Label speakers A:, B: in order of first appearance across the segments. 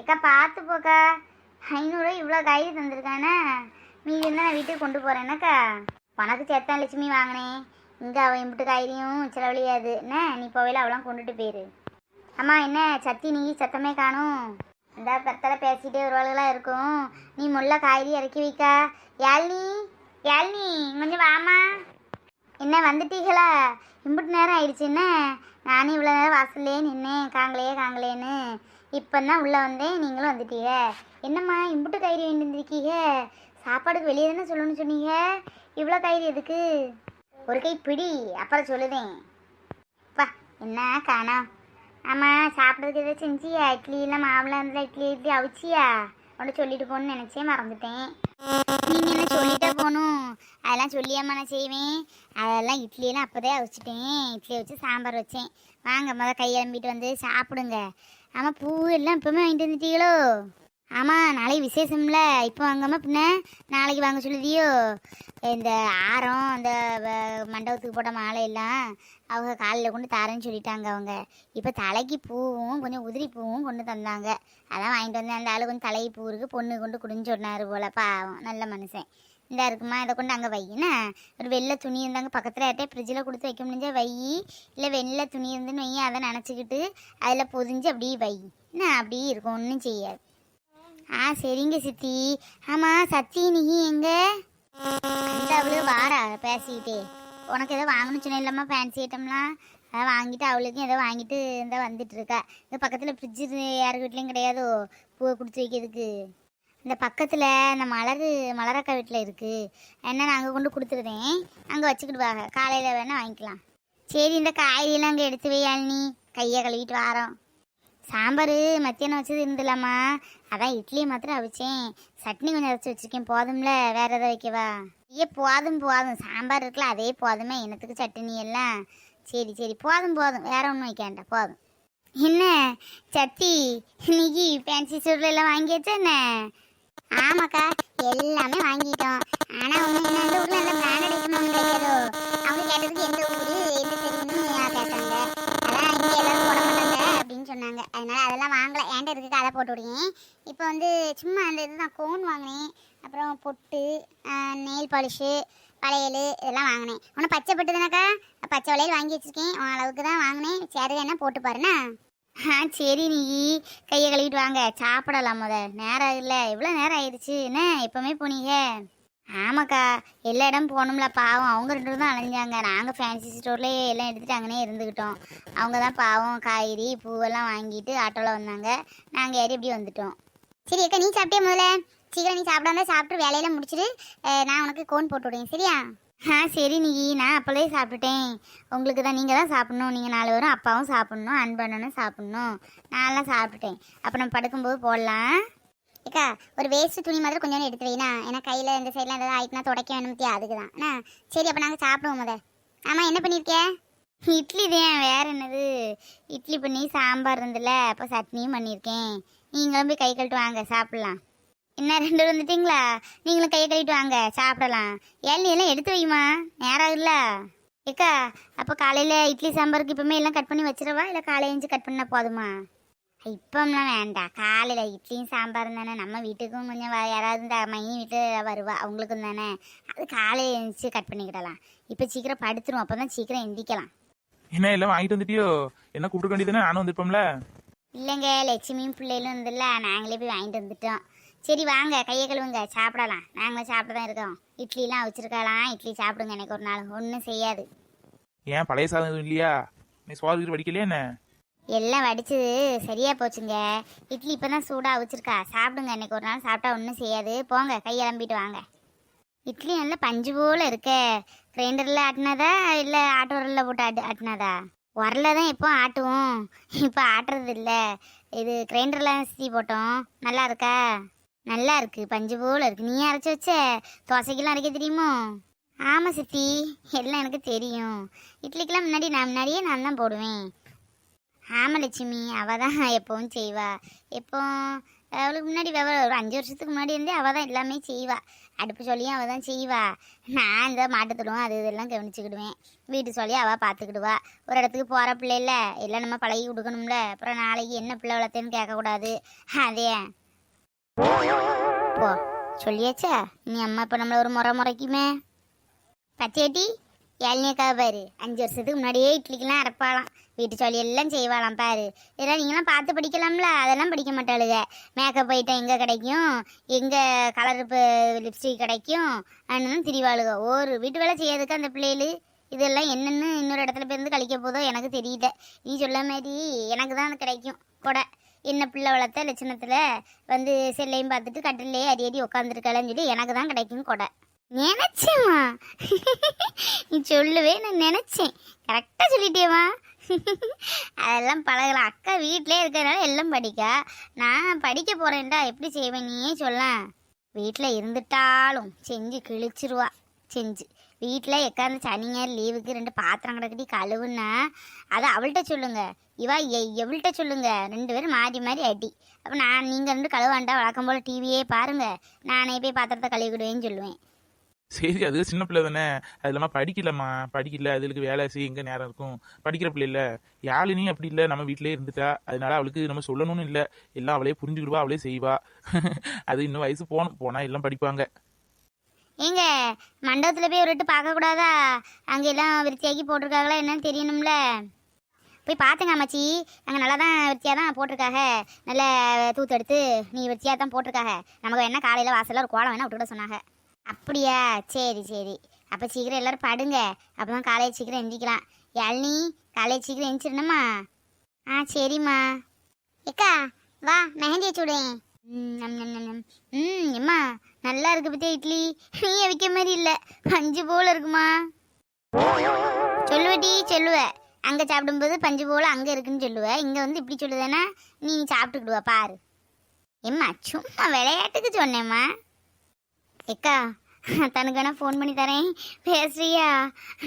A: ஏக்கா பார்த்து போக்கா. ஐநூறுரூவா இவ்வளோ காய்கறி தந்திருக்கானே. மீதி இருந்தால் நான் வீட்டுக்கு கொண்டு போகிறேன்னாக்கா உனக்கு சேர்த்தான் லட்சுமி வாங்கினேன் இங்கே அவன் இம்பிட்டு காய்கறியும் செலவழியாது. என்ன? நீ போவையில் அவளாம் கொண்டுட்டு போயிரு. அம்மா என்ன? சத்தி நீ சத்தமே காணும். இந்த பேசிகிட்டே ஒரு வருவாளுகளாக இருக்கும். நீ முள்ள காய்கறி இறக்கி வைக்கா. யாழ்னி? யாழ்னி கொஞ்சம் வாமா என்ன வந்துட்டீங்களா இம்புட்டு நேரம் ஆயிடுச்சு. என்ன? நானும் இவ்வளோ நேரம் வாசல்லே நின்னேன். காங்களையே காங்களேன்னு இப்போ தான் உள்ளே வந்தேன். நீங்களும் வந்துட்டீங்க. என்னம்மா இம்புட்டு கயிறு வேண்டி சாப்பாடுக்கு வெளியே தானே சொல்லணும்னு சொன்னீங்க? இவ்வளோ கயிறு எதுக்கு? ஒரு கை பிடி அப்புறம் சொல்லுதேன். பா என்ன காணோம் ஆமாம் சாப்பிட்றதுக்கு எதாவது செஞ்சியா? இட்லி இல்லை மாவுலாம் இருந்தால் இட்லி இட்லி அவிச்சியா? உன்னை சொல்லிட்டு போகணும்னு நினச்சே மறந்துட்டேன். நீங்கள் என்ன சொல்லிட்டே போகணும்? அதெல்லாம் சொல்லியாம்மா நான் செய்வேன். அதெல்லாம் இட்லியெல்லாம் அப்போதே அவிச்சிட்டேன். இட்லி வச்சு சாம்பார் வச்சேன். வாங்க முத கையெழும்பிட்டு வந்து சாப்பிடுங்க. ஆமாம் பூ எல்லாம் இப்போவுமே வாங்கிட்டு வந்துட்டீங்களோ? ஆமாம் நாளைக்கு விசேஷம்ல. இப்போ வாங்காம பின்ன நாளைக்கு வாங்க சொல்லுதியோ? இந்த ஆரம் அந்த வ- மண்டபத்துக்கு போட்ட மாலை எல்லாம் அவங்க காலையில் கொண்டு தரேன்னு சொல்லிட்டாங்க அவங்க. இப்போ தலைக்கு பூவும் கொஞ்சம் உதிரி பூவும் கொண்டு தந்தாங்க. அதான் வாங்கிட்டு வந்தேன். அந்த ஆளு கொஞ்சம் தலைக்கு பூ இருக்குது பொண்ணு கொண்டு குடிஞ்சு சொன்னார் போல. பாவம் நல்ல மனுஷன். இந்த இருக்குமா இதை கொண்டு அங்கே வையினா ஒரு வெள்ளை துணி இருந்தாங்க பக்கத்தில் யார்ட்டே ஃப்ரிட்ஜில் கொடுத்து வைக்க முடிஞ்சால் வை. இல்லை வெள்ளை துணி இருந்துன்னு வை அதை நினச்சிக்கிட்டு அதில் பொதிஞ்சு அப்படியே வை. என்ன? அப்படியே இருக்கும் ஒன்றும் செய்யாது. ஆ சரிங்க சித்தி. ஆமாம் சத்தி நீ எங்கே? அந்த அவளு வாரா பேசிக்கிட்டே. உனக்கு எதோ வாங்கணும்னு சொன்ன இல்லாமல் ஃபேன்சி ஐட்டம்லாம் அதை வாங்கிட்டு அவளுக்கும் ஏதோ வாங்கிட்டு இருந்தால் வந்துட்டு இருக்கா. இந்த பக்கத்தில் ஃப்ரிட்ஜு யார் வீட்லேயும் கிடையாதோ பூவை கொடுத்து வைக்கிறதுக்கு. இந்த பக்கத்தில் இந்த மலர் மலரக்கா வீட்டில் இருக்குது என்ன நான் அங்கே கொண்டு கொடுத்துருவேன். அங்கே வச்சுக்கிட்டு வாங்க. காலையில் வேணால் வாங்கிக்கலாம். சரி இந்த காய்கறியெல்லாம் அங்கே எடுத்து வை நீ கையை கழுவிட்டு வாரோம். சாம்பார் மத்தியானம் வச்சது இருந்துலாமா அதான் இட்லி மாத்திரம் அவிச்சேன். சட்னி கொஞ்சம் அரைச்சி வச்சிருக்கேன். போதும்ல? வேறு எதாவது வைக்கவா? ஐயே போதும் போதும். சாம்பார் இருக்குல்ல அதே போதுமே. என்னத்துக்கு சட்னி எல்லாம்? சரி சரி. போதும் போதும். வேற ஒன்றும் வைக்க வேண்டாம். போதும். என்ன? சத்தி இன்னைக்கு ஃபேன்சி ஸ்டோர்ல எல்லாம் வாங்கியாச்சா என்ன? ஆமாக்கா எல்லாமே வாங்கிட்டோம். ஆனா ஒண்ணு என்ன இந்த ஊர்ல நல்ல பிராண்ட் அடிக்கணும் கிடைக்காதோ? அவங்க கேட்டதுக்கு எந்த ஊரு எந்த தெரியும்னு கேட்டாங்க. அதான் இங்க எல்லாரும் போட மாட்டாங்க அப்படின்னு சொன்னாங்க. அதனால அதெல்லாம் வாங்கல. ஏன்டா இருக்கு அதை போட்டு விடுங்க. இப்போ வந்து சும்மா அந்த இதுதான் கோன் வாங்கினேன். அப்புறம் பொட்டு நெயில் பாலிஷு வளையல் இதெல்லாம் வாங்கினேன். உனக்கு பச்சை பொட்டு தானக்கா? பச்சை வளையல் வாங்கி வச்சிருக்கேன். உன் அளவுக்கு தான் வாங்கினேன். சரி என்ன போட்டு பாருண்ணா. ஆ சரி நீ கையை கழுவிட்டு வாங்க. சாப்பிடலாம் முத. நேரம் இல்லை. எவ்வளோ நேரம் ஆயிடுச்சு. என்ன? எப்போவுமே போனீங்க? ஆமாக்கா. எல்லா இடம் போகணும்ல. பாவம். அவங்க ரெண்டு தான் அலைஞ்சாங்க. நாங்கள் ஃபேன்சி ஸ்டோர்லேயே எல்லாம் எடுத்துட்டாங்கன்னே இருந்துக்கிட்டோம் அவங்க தான் பாவம் காய்கறி பூவெல்லாம் வாங்கிட்டு ஆட்டோவில் வந்தாங்க. நாங்கள் ஏறி இப்படி வந்துட்டோம். சரி அக்கா நீ சாப்பிட்டே முதல்ல? சீக்கிரம் நீ சாப்பிடாம சாப்பிட்டு வேலையெல்லாம் முடிச்சிட்டு நான் உனக்கு கோன் போட்டு விடுவேன் சரியா? ஆ சரி நிகி நான் அப்போலே சாப்பிட்டுட்டேன். உங்களுக்கு தான் நீங்கள் தான் சாப்பிட்ணும். நீங்கள் நாலு பேரும் அப்பாவும் சாப்பிட்ணும் அன்பண்ணனும் சாப்பிட்ணும். நான்லாம் சாப்பிட்டுட்டேன். அப்போ நம்ம படுக்கும்போது போடலாம். ஏக்கா ஒரு வேஸ்ட்டு துணி மாதிரி கொஞ்சம் எடுத்து வைனா ஏன்னா கையில் இந்த சைடில் ஏதாவது ஆயிட்டுனா துடைக்க வேணும் தியா அதுக்கு தான் அண்ணா சரி அப்போ நாங்கள் சாப்பிடுவோம் முத. ஆமாம் என்ன பண்ணியிருக்கே இட்லி தான் வேற என்னது? இட்லி பண்ணி சாம்பார் இருந்ததில்ல அப்போ சட்னியும் பண்ணியிருக்கேன் நீங்களும் போய் கை கழட்டு வாங்க சாப்பிட்லாம். என்ன ரெண்டு பேரும் வந்துட்டீங்களா? நீங்களும் கையை கழுவிட்டு வாங்க சாப்பிடலாம். எல்லாம் எடுத்து வைமா நேரம் இல்லை. ஏக்கா அப்போ காலையில் இட்லி சாம்பாருக்கு இப்போமே எல்லாம் கட் பண்ணி வச்சிடவா? இல்லை காலையில் கட் பண்ணால் போதுமா? இப்போம்லாம் வேண்டாம். காலையில் இட்லியும் சாம்பாரும் தானே. நம்ம வீட்டுக்கும் கொஞ்சம் யாராவது இந்த மையம் வீட்டில் வருவா அவங்களுக்கும் தானே. அது காலையில் எழுந்துச்சு கட் பண்ணிக்கிடலாம். இப்போ சீக்கிரம் படுத்துரும் அப்போ தான் சீக்கிரம் எந்திக்கலாம்.
B: என்ன எல்லாம் வாங்கிட்டு வந்துட்டியோ? என்ன கூப்பிட்டு வேண்டியதானே நானும் வந்திருப்போம்ல.
A: இல்லைங்க லட்சுமியும் பிள்ளைகளும் இருந்தில்ல நாங்களே போய் வாங்கிட்டு வந்துட்டோம். சரி வாங்க. கையை கழுவுங்க. சாப்பிடலாம். நாங்களும் சாப்பிட்டு தான் இருக்கோம். இட்லிலாம் வச்சிருக்கலாம். இட்லி சாப்பிடுங்க. எனக்கு ஒரு நாள். ஒன்றும் செய்யாது.
B: ஏன்? பழைய சாதம் எதுவும் இல்லையா? நீ சோறு வடிக்கலையா என்ன?
A: எல்லாம் வடிச்சது சரியா போச்சுங்க. இட்லி இப்போ தான் சூடாக வச்சிருக்கா. சாப்பிடுங்க. இன்னைக்கு ஒரு நாள் சாப்பிட்டா ஒன்றும் செய்யாது. போங்க. கையெலம்பிட்டு வாங்க. இட்லி நல்லா பஞ்சு போல இருக்க. கிரைண்டரில் ஆட்டினதா? இல்லை ஆட்டு உரலில் போட்டு ஆட்டு ஆட்டினதா? உரலில் தான் எப்போ ஆட்டுவோம். இப்போ ஆட்டுறது இல்லை. இது கிரைண்டரில் சுற்றி போட்டோம். நல்லா இருக்கா? நல்லா இருக்கு பஞ்சு போல இருக்கு நீ அரைச்சி வச்ச தோசைக்கெல்லாம் அரைக்க தெரியுமோ? ஆமாம் சித்தி. எல்லாம் எனக்கு தெரியும். இட்லிக்கெல்லாம் முன்னாடி நான் முன்னாடியே நான் தான் போடுவேன். ஆமாம் லட்சுமி. அவள் தான் எப்பவும் செய்வா. எப்போ அவளுக்கு முன்னாடி விவரம் ஒரு அஞ்சு வருஷத்துக்கு முன்னாடி இருந்தே அவள் தான் எல்லாமே செய்வா. அடுப்பு சொல்லியும் அவள் தான் செய்வா. நான் இந்த மாட்டுத்தடுவோம் அது இதெல்லாம் கவனிச்சுக்கிடுவேன். வீட்டு சொல்லி அவள் பார்த்துக்கிடுவா ஒரு இடத்துக்கு போகிற பிள்ளைல எல்லாம் நம்ம பழகி கொடுக்கணும்ல. அப்புறம் நாளைக்கு என்ன பிள்ளை வளர்த்தேன்னு கேட்கக்கூடாது. அதே. போ சொல்லியாச்சா? நீ அம்மா இப்போ நம்மளை ஒரு முறை முறைக்குமே. பச்சேட்டி இளநியக்காவை பாரு. அஞ்சு வருஷத்துக்கு முன்னாடியே இட்லிக்கெல்லாம் அரைப்பாளாம். வீட்டு சொல்லி எல்லாம் செய்வாளாம் பாரு. இதெல்லாம் நீங்களாம் பார்த்து படிக்கலாம்ல? அதெல்லாம் படிக்க மாட்டாளுங்க மேக்கப் ஐட்டம் எங்கே கிடைக்கும்? எங்கே கலர் லிப்ஸ்டிக் கிடைக்கும்? அண்ணனும் திரிவாளுக. ஒரு வீட்டு வேலை செய்யறதுக்கு அந்த பிள்ளைகளு. இதெல்லாம் என்னென்னு இன்னொரு இடத்துல போயிருந்து கழிக்க போதோ எனக்கு தெரியல. நீ சொல்ல மாதிரி எனக்கு தான் கிடைக்கும். கொடை. என்ன பிள்ளை வளர்த்த? லட்சணத்தில் வந்து செல்லையும் பார்த்துட்டு கட்டிலே அடி அடி உட்காந்துருக்கலன்னு சொல்லி எனக்கு தான் கிடைக்கும் கொடை. நினச்சேம்மா. நீ சொல்லுவே நான் நினச்சேன். கரெக்டாக சொல்லிட்டேம்மா அதெல்லாம் பழகலாம். அக்கா வீட்டிலே இருக்கிறனால எல்லாம் படிக்கா. நான் படிக்க போகிறேன்டா எப்படி செய்வேன்? நீயே சொல்ல வீட்டில் இருந்துட்டாலும் செஞ்சு கிழிச்சிருவா. செஞ்சு. வீட்டில் எக்காந்து சனிங்க லீவுக்கு ரெண்டு பாத்திரம் கிடக்கட்டி கழுவுன்னா அதை அவள்கிட்ட சொல்லுங்க. இவா எ- எவள்கிட்ட சொல்லுங்க? ரெண்டு பேரும் மாறி மாறி அடி. அப்போ நான் நீங்கள் ரெண்டு கழுவாண்டா வழக்கம் போல் டிவியே பாருங்கள் நானே போய் பாத்திரத்தை கழுவிடுவேன்னு சொல்லுவேன்.
B: சரி அது சின்ன பிள்ளை தானே. அது இல்லாமல் படிக்கலம்மா. படிக்கல அதுகளுக்கு வேலை செய்ய எங்கே நேரம் இருக்கும்? படிக்கிற பிள்ளை இல்லை. யாழினி அப்படி இல்லை. நம்ம வீட்டிலே இருந்துட்டா. அதனால அவளுக்கு நம்ம சொல்லணும்னு இல்லை. எல்லாம் அவளே புரிஞ்சுக்கிடுவா அவளே செய்வா. அது இன்னும் வயசு போகணும். போனால் எல்லாம் படிப்பாங்க.
A: ஏங்க மண்டபத்தில் போய் ஒரு விட்டு பார்க்கக்கூடாதா அங்கே எல்லாம் விருத்தியாக்கி போட்டிருக்காங்களா என்னன்னு தெரியணும்ல. போய் பார்த்துங்க அம்மாச்சி. அங்கே நல்லா தான் விருத்தியாக தான் போட்டிருக்காக. நல்ல தூத்து எடுத்து நீ விருத்தியாக தான் போட்டிருக்காக. நமக்கு வேணால் காலையில் வாசலில் ஒரு கோலம் வேணால் விட்டுவிட சொன்னாங்க அப்படியா? சரி சரி. அப்போ சீக்கிரம் எல்லோரும் படுங்க. அப்போ தான் காலையில் சீக்கிரம் எந்திக்கலாம் யாழினி காலையில் சீக்கிரம் எந்திரிச்சிடணுமா? ஆ சரிம்மா. ஏக்கா வா மெஹந்தி வச்சு விடுவேன் ம் எம்மா நல்லா இருக்கு பத்தியா இட்லி? நீ வைக்க மாதிரி இல்லை. பஞ்சு போல இருக்குமா? சொல்லுவட்டி சொல்லுவ. அங்கே சாப்பிடும்போது பஞ்சு போல அங்கே இருக்குன்னு சொல்லுவ. இங்கே வந்து இப்படி சொல்லுதானா நீ சாப்பிட்டுக்கிடுவா பாரு. எம்மா சும்மா விளையாட்டுக்கு சொன்னேம்மா. ஏக்கா தனக்கு வேணா ஃபோன் பண்ணி தரேன். பேசுறியா?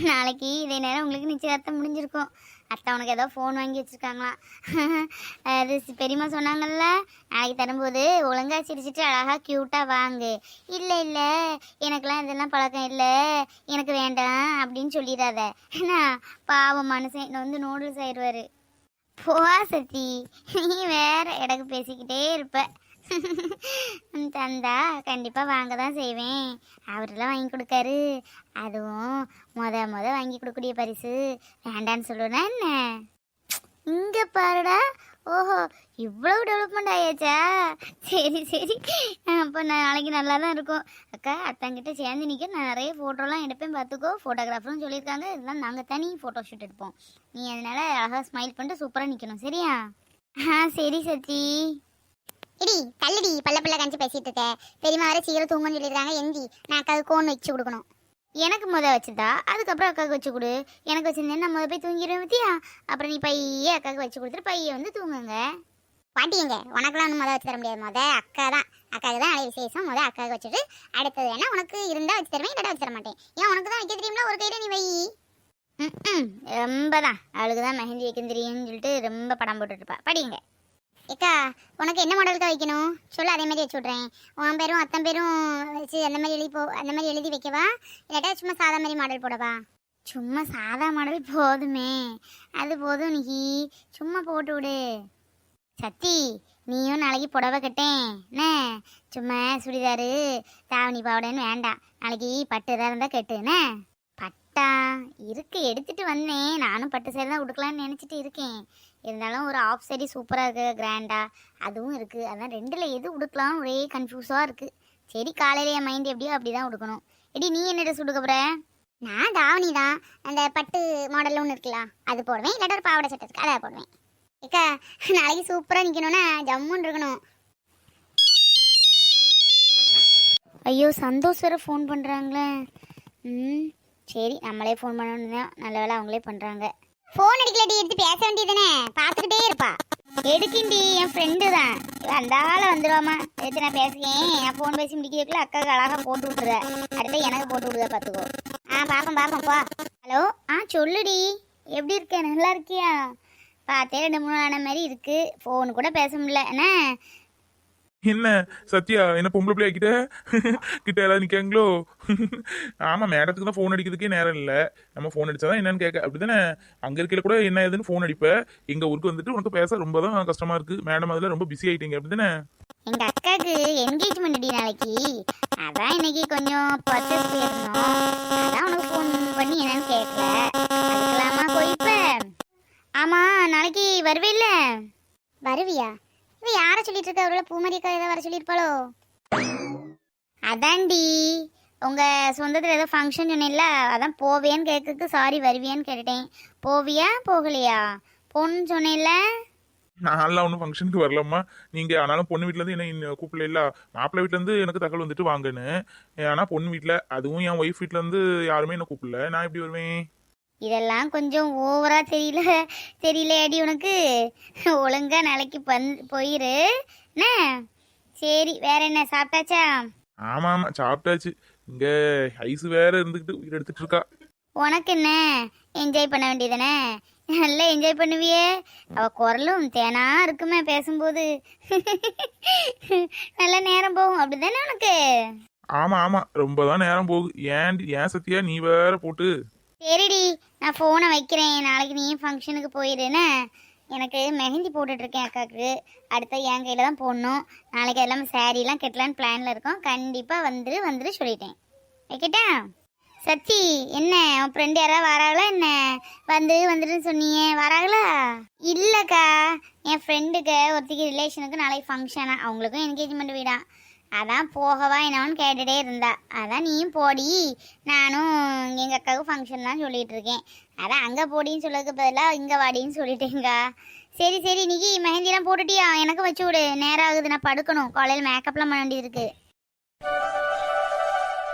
A: நாளைக்கு இதே நேரம் உங்களுக்கு நிச்சயதார்த்தம் முடிஞ்சிருக்கும். அத்தை உனக்கு ஏதோ ஃபோன் வாங்கி வச்சுருக்காங்களாம். அது பெரியம்மா சொன்னாங்கல்ல நாளைக்கு தரும்போது ஒழுங்கா சிரிச்சிட்டு அழகாக க்யூட்டாக வாங்கு. இல்லை இல்லை எனக்கெல்லாம் இதெல்லாம் பழக்கம் இல்லை. எனக்கு வேண்டாம் அப்படின்னு சொல்லிடாத. என்ன பாவம் மனுஷன். வந்து நூடுல்ஸ் ஆயிடுவார். போவா சத்தி. நீ வேற எனக்கு பேசிக்கிட்டே இருப்ப. தந்தா கண்டிப்பாக வாங்க தான் செய்வேன். அவரெல்லாம் வாங்கி கொடுக்காரு. அதுவும் மொத மொத வாங்கி கொடுக்கக்கூடிய பரிசு. வேண்டான்னு சொல்லுவேனா என்ன? இங்கே பாருடா. ஓஹோ இவ்வளவு டெவலப்மெண்ட் ஆயாச்சா? சரி சரி. அப்போ நான் நாளைக்கு நல்லா தான் இருக்கும். அக்கா அத்தங்கிட்ட சேர்ந்து நிற்க நான் நிறைய ஃபோட்டோலாம் எடுப்பேன். பார்த்துக்கோ ஃபோட்டோகிராஃபரும் சொல்லியிருக்காங்க. இதெல்லாம் நாங்கள் தனி ஃபோட்டோ ஷூட் எடுப்போம். நீ அதனால் அழகாக ஸ்மைல் பண்ணிட்டு சூப்பராக நிற்கணும் சரியா? ஆ சரி சத்தி. இடி தள்ளுடி பல்ல பல்ல கஞ்சி பேசிட்டு இருக்க. பெரியமா வர சீக்கிரம் தூங்கன்னு சொல்லியிருக்காங்க எந்தி. நான் அக்காவுக்கு கோன் வச்சு கொடுக்கணும். எனக்கு முத வச்சுதா அதுக்கப்புறம் அக்காவுக்கு வச்சு கொடு. எனக்கு வச்சிருந்தேன் நான் முத போய் தூங்கிடுவேன் பத்தியா? அப்புறம் நீ பையே அக்காவுக்கு வச்சு கொடுத்துட்டு பையை வந்து தூங்குங்க. பாட்டிங்க உனக்குலாம் ஒன்றும் முத வச்சு தர முடியாது முத அக்கா தான். அக்காவுக்கு தான் அடைய விசேஷம் முத அக்காவுக்கு வச்சுட்டு அடுத்தது வேணா உனக்கு இருந்தால் வச்சு தருவேன் இல்லாட்டா வச்சு தர மாட்டேன். ஏன் உனக்கு தான் வைக்க தெரியும்ல ஒரு கையில் நீ வை. ம் ரொம்ப தான். அவளுக்கு தான் மெஹந்தி வைக்க தெரியும்னு சொல்லிட்டு ரொம்ப படம் போட்டுருப்பா படிங்க ஏக்கா உனக்கு என்ன மாடலுக்கா வைக்கணும்? சொல்லு அதே மாதிரி வச்சு விட்றேன். உன் பேரும் அத்தன் பேரும் வச்சு அந்த மாதிரி எழுதி போ அந்த மாதிரி எழுதி வைக்கவா? இல்லாட்டா சும்மா சாதா மாதிரி மாடல் போடவா? சும்மா சாதா மாடல் போதுமே. அது போதும் நீ சும்மா போட்டு விடு. சத்தி நீயும் நாளைக்கு புடவை கட்டேன். என்ன? சும்மா சுடிதாரு தாவணி பாவடைன்னு வேண்டாம். நாளைக்கு பட்டு தான் இருந்தால் கட்டு. என்ன? பட்டா. இருக்கு எடுத்துட்டு வந்தேன். நானும் பட்டு சேரி தான் உடுக்கலான்னு நினச்சிட்டு இருக்கேன். இருந்தாலும் ஒரு ஆஃப் சரி சூப்பராக இருக்கு கிராண்டாக அதுவும் இருக்குது அதான் ரெண்டில் எது உடுக்கலாம் ஒரே கன்ஃபியூஸாக இருக்குது சரி காலையில என் மைண்ட் எப்படியோ அப்படி தான் உடுக்கணும். எடி நீ என்ன ட்ரெஸ் உடுக்க போகிற நான் தாவணி தான். அந்த பட்டு மாடல் ஒன்று இருக்கலாம் அது போடுவேன். இல்லாட்ட ஒரு பாவாடை சட்டை இருக்கு அதை போடுவேன். ஏக்கா நாளைக்கு சூப்பராக நிற்கணும்னா ஜம்முன்னு இருக்கணும். ஐயோ சந்தோஷ் வேறு ஃபோன் பண்ணுறாங்களே ம். சரி நம்மளே ஃபோன் பண்ணணும் தான் நல்ல வேளை அவங்களே பண்ணுறாங்க ஃபோன் அடிக்கலடி எடுத்து பேச வேண்டியதுனே பார்த்துக்கிட்டே இருப்பா. எடுக்கிண்டி என் ஃப்ரெண்டு தான். அந்த வந்துடுவாமா எடுத்து நான் பேசுகிறேன் நான் ஃபோன் பேசி முடிக்கிறதுக்குள்ள அக்காவுக்கு அழகாக போட்டு விட்ருத அடுத்து எனக்கு போட்டு விடுதா பார்த்துக்கோ. ஆ பார்ப்போம் பார்ப்போம்ப்பா ஹலோ ஆ சொல்லுடி. எப்படி இருக்க? நல்லா இருக்கியா? பார்த்தே ரெண்டு மூணு ஆன மாதிரி இருக்கு. ஃபோன் கூட பேச முடியல. என்ன?
B: என்ன சத்யா என்ன பொம்பளை பிள்ளை ஆக்கிட்ட கிட்ட யாராவது நிக்காங்களோ? ஆமா மேடத்துக்கு தான் ஃபோன் அடிக்கிறதுக்கே நேரம் இல்லை. நம்ம ஃபோன் அடிச்சாதான் என்னன்னு கேட்க அப்படிதானே அங்க இருக்கையில கூட என்ன ஏதுன்னு ஃபோன் அடிப்ப. எங்க ஊருக்கு வந்துட்டு உனக்கு பேச ரொம்ப தான் கஷ்டமா இருக்கு. மேடம் அதுல ரொம்ப பிஸி ஆயிட்டீங்க. அப்படிதானே
A: எங்க அக்காக்கு என்கேஜ்மெண்ட் அடி நாளைக்கு. அதான் இன்னைக்கு கொஞ்சம் பர்ச்சேஸ் போயிருந்தோம் அதான் உனக்கு ஃபோன் பண்ணி என்னன்னு கேட்கல அதுக்கலாமா போயிப்ப ஆமா நாளைக்கு வருவேல்ல? வருவியா? இது யாரை சொல்லிட்டு இருக்க அவரோட பூமரிக்கா ஏதோ வர சொல்லியிருப்பாளோ? அதான்டி. உங்கள் சொந்தத்தில் ஏதோ ஃபங்க்ஷன் சொன்னேன்ல அதான் போவியான்னு கேட்கறதுக்கு சாரி வருவியான்னு கேட்டுட்டேன். போவியா போகலையா? பொண்ணு சொன்னேன்ல.
B: நான்லாம் ஒன்றும் ஃபங்க்ஷனுக்கு வரலம்மா. நீங்கள் ஆனாலும் பொண்ணு வீட்டிலேருந்து என்ன கூப்பிடல இல்லை. மாப்பிள்ளை வீட்டிலேருந்து எனக்கு தகவல் வந்துட்டு வாங்கன்னு. ஆனால் பொண்ணு வீட்டில் அதுவும் என் ஒய்ஃப் வீட்டிலேருந்து யாருமே என்ன கூப்பிடல. நான் எப்படி வருவேன்?
A: இதெல்லாம் கொஞ்சம் ஓவரா தெரியல. தெரியல அடி உனக்கு? ஒழுங்கா நாளைக்கு பந் போயிரு. என்ன? சரி வேற என்ன சாப்பிட்டாச்சா?
B: ஆமா ஆமா சாப்பிட்டாச்சு. இங்க ஐஸ் வேற இருந்துகிட்டு உயிர் எடுத்துட்டு இருக்கா.
A: உனக்கு என்ன? என்ஜாய் பண்ண வேண்டியதானே நல்லா என்ஜாய் பண்ணுவியே. அவ குரலும் தேனா இருக்குமே பேசும்போது. நல்ல நேரம் போகும் அப்படிதானே உனக்கு?
B: ஆமா ஆமா ரொம்ப தான் நேரம் போகுது. ஏன் ஏன் சத்யா நீ வேற போட்டு?
A: சரிடி நான் ஃபோனை வைக்கிறேன். நாளைக்கு நீ ஃபங்க்ஷனுக்கு போயிடுன்னு எனக்கு மெஹந்தி போட்டுட்ருக்கேன் அக்காவுக்கு அடுத்த என் கையில் தான் போடணும். நாளைக்கு எல்லாமே சாரீலாம் கட்டலான்னு பிளானில் இருக்கோம். கண்டிப்பாக வந்துரு வந்துரு சொல்லிட்டேன். வைக்கட்டா? சச்சி என்ன? உன் ஃப்ரெண்டு யாராவது வராங்களா என்ன? வந்து வந்துடுன்னு சொன்னீங்க. வராங்களா? இல்லைக்கா. என் ஃப்ரெண்டுக்கு ஒருத்திக்கு ரிலேஷனுக்கு நாளைக்கு ஃபங்க்ஷனா அவங்களுக்கும் என்கேஜ்மெண்ட் வீடா. அதான் போகவா என்னன்னு கேட்டுட்டே இருந்தா. அதான் நீயும் போடி. நானும் எங்கள் அக்காவுக்கு ஃபங்க்ஷன் தான் சொல்லிட்டு இருக்கேன். அதான் அங்கே போடின்னு சொல்லதுக்கு பதிலாக இங்கே வாடின்னு சொல்லிட்டேங்க. சரி சரி இன்னைக்கு மெஹந்திலாம் போட்டுட்டியா? எனக்கு வச்சு விடு. நேரம் ஆகுது நான் படுக்கணும். காலையில் மேக்கப்லாம் பண்ண வேண்டியது இருக்குது